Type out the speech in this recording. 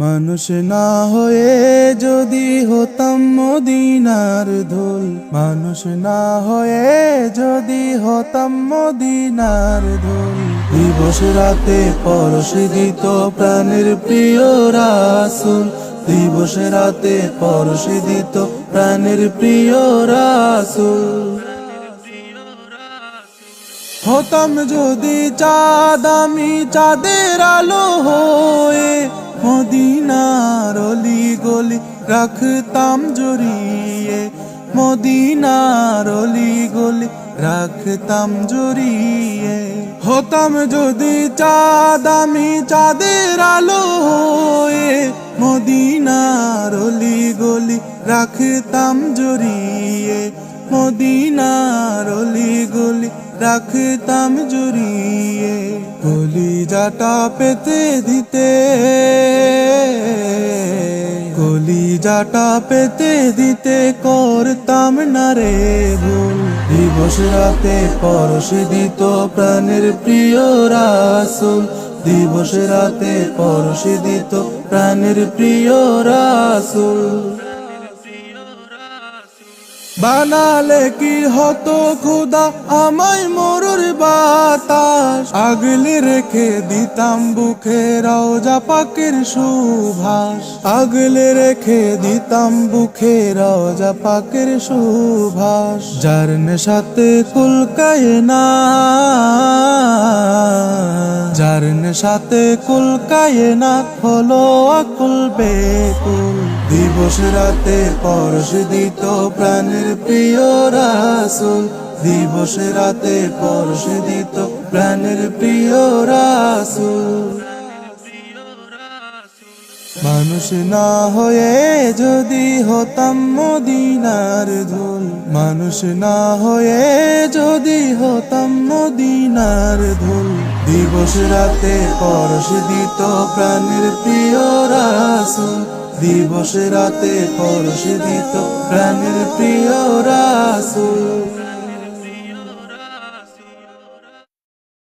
মানুষ না হয়ে যদি হতাম মদিনার ধুল। মানুষ না হয়ে যদি হতাম মদিনার ধুল। দিবস রাতে পরশ দিত প্রাণের প্রিয় রাসুল। দিবস রাতে পরশ দিত প্রাণের প্রিয় রাসুল। হতাম যদি চাঁদ আমি চাঁদের আলো হয়ে মদিনার অলি গলি রাখতাম জড়িয়ে, মদিনার অলি গলি রাখতাম জড়িয়ে। হতাম যদি চাঁদ, আমি চাঁদের আলো মদিনার অলি গলি রাখতাম জড়িয়ে, মদিনার অলি গলি রাখতাম জুড়িয়ে। গলি জাটা পেতে দিতে জাটা পেতে দিতে করতাম না রে ভুল দিবস রাতে পরশ দিত প্রাণের প্রিয় রাসুল। দিবস রাতে পরশ দিত প্রাণের প্রিয় রাসুল। বানালে কি হতো খুদা আমায় মরুর বাতাস। আগলে রেখে দিতাম বুকে রওজা পাকের সুভাষ। আগলে রেখে দিতাম বুকে রওজা পাকের সুভাষ। যার নেশাতে কুলকায় না যার নেশাতে কুলকায় না হলো আকুল বেকুল। দিবস রাতে পরশ দিত প্রাণের প্রিয় রাসুল। দিবস রাতে পরশ দিত প্রাণের প্রিয় রাসুল। মানুষ না হয়ে যদি হতাম মদিনার ধুল। মানুষ না হয়ে যদি হতাম মদিনার ধুল। দিবস রাতে পরশ দিত প্রাণের প্রিয় রাসুল। দিবস রাতে পরশ দিত প্রাণের প্রিয় রাসুল।